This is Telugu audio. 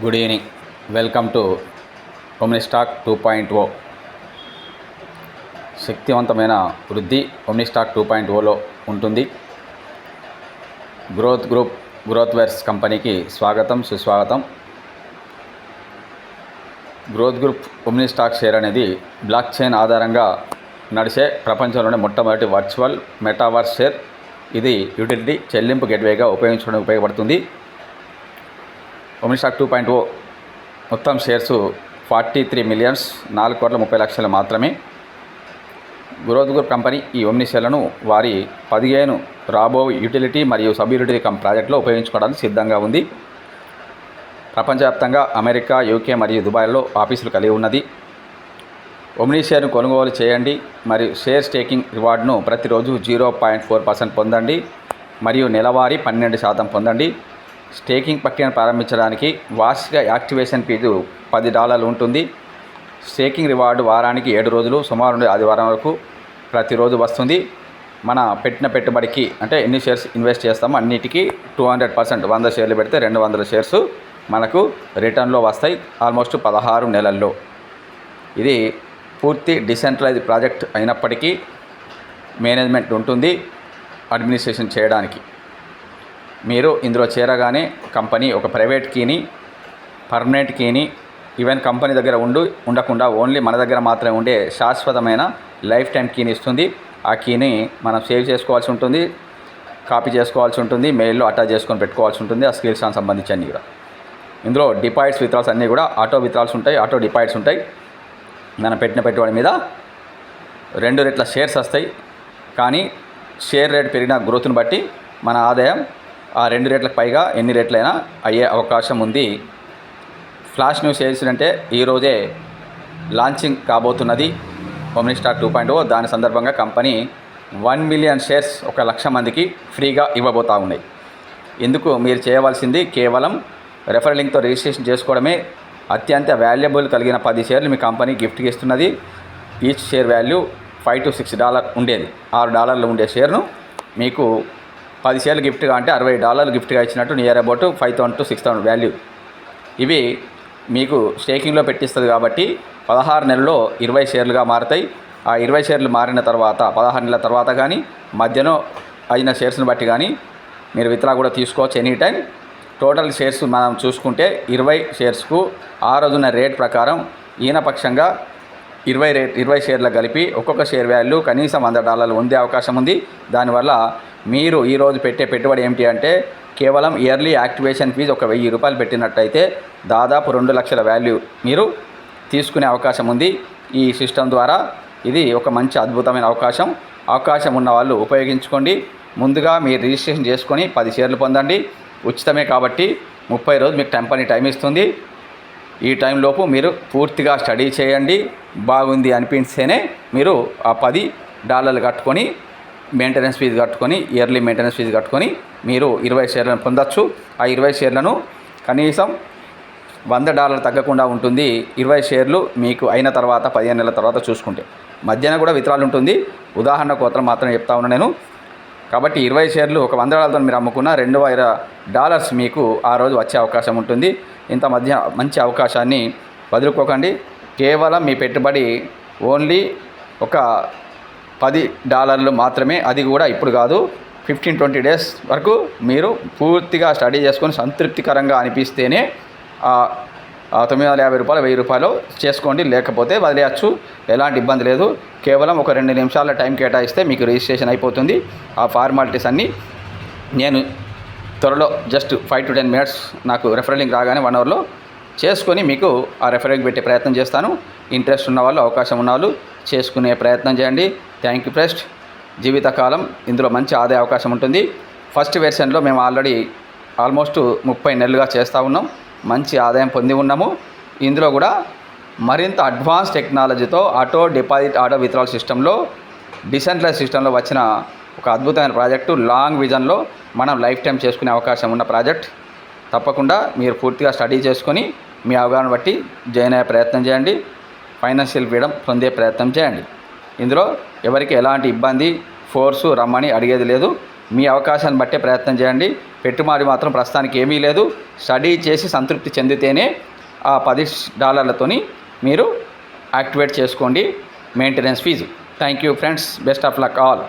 Good evening. Welcome to omni stock two point O. శక్తివంతమైన వృద్ధి ఒమ్ని స్టాక్ టూ పాయింట్ ఓలో ఉంటుంది. గ్రోత్ గ్రూప్ గ్రోత్ వేర్స్ కంపెనీకి స్వాగతం సుస్వాగతం. Growth group Omni stock share అనేది బ్లాక్ చైన్ ఆధారంగా నడిచే ప్రపంచంలోనే మొట్టమొదటి వర్చువల్ మెటావర్స్ షేర్. ఇది యూటిలిటీ చెల్లింపు గేట్వేగా ఉపయోగించడానికి ఉపయోగపడుతుంది. Omni stock two point O మొత్తం షేర్స్ ఫార్టీ త్రీ మిలియన్స్ నాలుగు కోట్ల ముప్పై లక్షలు మాత్రమే. గ్రోత్ గ్రూప్ కంపెనీ ఈ ఒమ్ని షేర్లను వారి పదిహేను రాబో యూటిలిటీ మరియు సబ్ యూటిలిటీ కం ప్రాజెక్టులో ఉపయోగించుకోవడానికి సిద్ధంగా ఉంది. ప్రపంచవ్యాప్తంగా అమెరికా యూకే మరియు దుబాయ్లో ఆఫీసులు కలిగి ఉన్నది. ఒమ్ని షేర్ను కొనుగోలు చేయండి మరియు షేర్ స్టేకింగ్ రివార్డును ప్రతిరోజు జీరో పాయింట్ ఫోర్ పర్సెంట్ పొందండి మరియు నెలవారీ పన్నెండు శాతం పొందండి. స్టేకింగ్ ప్రక్రియను ప్రారంభించడానికి వార్షిక యాక్టివేషన్ ఫీజు పది డాలర్లు ఉంటుంది. స్టేకింగ్ రివార్డు వారానికి ఏడు రోజులు సుమారు నుండి ఆదివారం వరకు ప్రతిరోజు వస్తుంది. మన పెట్టిన పెట్టుబడికి అంటే ఎన్ని షేర్స్ ఇన్వెస్ట్ చేస్తామో అన్నిటికీ టూ హండ్రెడ్ పర్సెంట్ వంద షేర్లు పెడితే రెండు వందల షేర్స్ మనకు రిటర్న్లో వస్తాయి ఆల్మోస్ట్ పదహారు నెలల్లో. ఇది పూర్తి డిసెంట్రలైజ్ ప్రాజెక్ట్ అయినప్పటికీ మేనేజ్మెంట్ ఉంటుంది అడ్మినిస్ట్రేషన్ చేయడానికి. మీరు ఇందులో చేరగానే కంపెనీ ఒక ప్రైవేట్ కీని పర్మనెంట్ కీని ఈవెన్ కంపెనీ దగ్గర ఉండు ఉండకుండా ఓన్లీ మన దగ్గర మాత్రమే ఉండే శాశ్వతమైన లైఫ్ టైం కీని ఇస్తుంది. ఆ కీని మనం సేవ్ చేసుకోవాల్సి ఉంటుంది కాపీ చేసుకోవాల్సి ఉంటుంది మెయిల్లో అటాచ్ చేసుకొని పెట్టుకోవాల్సి ఉంటుంది ఆ స్కిల్స్ సంబంధించి అన్నీ కూడా. ఇందులో డిపాజిట్స్ విత్రాల్స్ అన్నీ కూడా ఆటో విత్రాల్స్ ఉంటాయి ఆటో డిపాజిట్స్ ఉంటాయి. మనం పెట్టిన పెట్టుబడి మీద రెండు రెట్ల షేర్స్ వస్తాయి. కానీ షేర్ రేట్ పెరిగిన గ్రోత్ని బట్టి మన ఆదాయం ఆ రెండు రేట్లకు పైగా ఎన్ని రేట్లైనా అయ్యే అవకాశం ఉంది. ఫ్లాష్ న్యూస్ ఏంటంటే ఈరోజే launching కాబోతున్నది Omni star two point O. దాని సందర్భంగా కంపెనీ వన్ మిలియన్ షేర్స్ ఒక లక్ష మందికి ఫ్రీగా ఇవ్వబోతా ఉన్నాయి ఎందుకు? మీరు చేయవలసింది కేవలం రెఫర్ లింక్తో రిజిస్ట్రేషన్ చేసుకోవడమే. అత్యంత వాల్యుబుల్ కలిగిన పది షేర్లు మీ కంపెనీ గిఫ్ట్కి ఇస్తున్నది. Each share value five to six dollar ఉండేది. ఆరు డాలర్లు ఉండే షేర్ను మీకు పది షేర్లు గిఫ్ట్గా అంటే అరవై డాలర్లు గిఫ్ట్గా ఇచ్చినట్టు near about five thousand to six thousand value. ఇవి మీకు స్టేకింగ్లో పెట్టిస్తుంది కాబట్టి పదహారు నెలల్లో ఇరవై షేర్లుగా మారుతాయి. ఆ ఇరవై షేర్లు మారిన తర్వాత పదహారు నెలల తర్వాత కానీ మధ్యలో అయిన షేర్స్ని బట్టి కానీ మీరు విత్డ్రా కూడా తీసుకోవచ్చు ఎనీ టైం టోటల్ షేర్స్ మనం చూసుకుంటే ఇరవై షేర్స్కు ఆ రోజున రేట్ ప్రకారం ఈనపక్షంగా ఇరవై రేట్ ఇరవై షేర్లకు కలిపి ఒక్కొక్క షేర్ వాల్యూ కనీసం వంద డాలర్లు ఉండే అవకాశం ఉంది. దానివల్ల మీరు ఈరోజు పెట్టే పెట్టుబడి ఏమిటి అంటే కేవలం ఇయర్లీ యాక్టివేషన్ ఫీజు ఒక వెయ్యి రూపాయలు పెట్టినట్టయితే దాదాపు రెండు లక్షల వాల్యూ మీరు తీసుకునే అవకాశం ఉంది. ఈ సిస్టమ్ ద్వారా ఇది ఒక మంచి అద్భుతమైన అవకాశం. అవకాశం ఉన్న వాళ్ళు ఉపయోగించుకోండి. ముందుగా మీరు రిజిస్ట్రేషన్ చేసుకొని పది షేర్లు పొందండి. ఉచితమే కాబట్టి ముప్పై రోజు మీకు కంపెనీ టైం ఇస్తుంది. ఈ టైంలోపు మీరు పూర్తిగా స్టడీ చేయండి. బాగుంది అనిపిస్తేనే మీరు ఆ పది డాలర్లు కట్టుకొని మెయింటెనెన్స్ ఫీజు కట్టుకొని ఇయర్లీ మెయింటెనెన్స్ ఫీజు కట్టుకొని మీరు ఇరవై షేర్లను పొందొచ్చు. ఆ ఇరవై షేర్లను కనీసం వంద డాలర్లు తగ్గకుండా ఉంటుంది. ఇరవై షేర్లు మీకు అయిన తర్వాత పదిహేను నెలల తర్వాత చూసుకుంటే. మధ్యాహ్నం కూడా విత్రాలు ఉంటుంది. ఉదాహరణ కోత్రం మాత్రం చెప్తా ఉన్నా నేను. కాబట్టి ఇరవై షేర్లు ఒక వంద డాలర్తో మీరు అమ్ముకున్న రెండు వేల డాలర్స్ మీకు ఆ రోజు వచ్చే అవకాశం ఉంటుంది. ఇంత మధ్య మంచి అవకాశాన్ని వదులుకోకండి. కేవలం మీ పెట్టుబడి ఓన్లీ ఒక పది డాలర్లు మాత్రమే అది కూడా ఇప్పుడు కాదు. ఫిఫ్టీన్ ట్వంటీ డేస్ వరకు మీరు పూర్తిగా స్టడీ చేసుకొని సంతృప్తికరంగా అనిపిస్తేనే తొమ్మిది వందల యాభై రూపాయలు వెయ్యి రూపాయలు చేసుకోండి. లేకపోతే వదిలేయచ్చు. ఎలాంటి ఇబ్బంది లేదు. కేవలం ఒక రెండు నిమిషాల టైం కేటాయిస్తే మీకు రిజిస్ట్రేషన్ అయిపోతుంది. ఆ ఫార్మాలిటీస్ అన్నీ నేను త్వరలో just five to ten minutes నాకు రెఫరెలింగ్ రాగానే వన్ అవర్లో చేసుకొని మీకు ఆ రెఫరలింగ్ పెట్టే ప్రయత్నం చేస్తాను. ఇంట్రెస్ట్ ఉన్న వాళ్ళు అవకాశం ఉన్న వాళ్ళు చేసుకునే ప్రయత్నం చేయండి. థ్యాంక్ యూ ఫ్రెస్ట్ జీవితకాలం ఇందులో మంచి ఆదాయ అవకాశం ఉంటుంది. ఫస్ట్ వెర్షన్లో మేము ఆల్రెడీ ఆల్మోస్ట్ ముప్పై నెలలుగా చేస్తూ ఉన్నాం. మంచి ఆదాయం పొంది ఉన్నాము. ఇందులో కూడా మరింత అడ్వాన్స్ టెక్నాలజీతో ఆటో డిపాజిట్ ఆటో విత్రాల్ సిస్టంలో డిసెంట్రలైజ్ సిస్టంలో వచ్చిన ఒక అద్భుతమైన ప్రాజెక్టు లాంగ్ విజన్లో మనం లైఫ్ టైం చేసుకునే అవకాశం ఉన్న ప్రాజెక్ట్ తప్పకుండా మీరు పూర్తిగా స్టడీ చేసుకొని మీ అవగాహన బట్టి జాయిన్ అయ్యే ప్రయత్నం చేయండి. ఫైనాన్షియల్ ఫ్రీడమ్ పొందే ప్రయత్నం చేయండి. ఇందులో ఎవరికి ఎలాంటి ఇబ్బంది ఫోర్సు రమ్మని అడిగేది లేదు. మీ అవకాశాన్ని బట్టే ప్రయత్నం చేయండి. పెట్టుబడి మాత్రం ప్రస్తుతానికి ఏమీ లేదు. స్టడీ చేసి సంతృప్తి చెందితేనే ఆ పది డాలర్లతోని మీరు యాక్టివేట్ చేసుకోండి. Maintenance fees. Thank you friends. Best of luck all.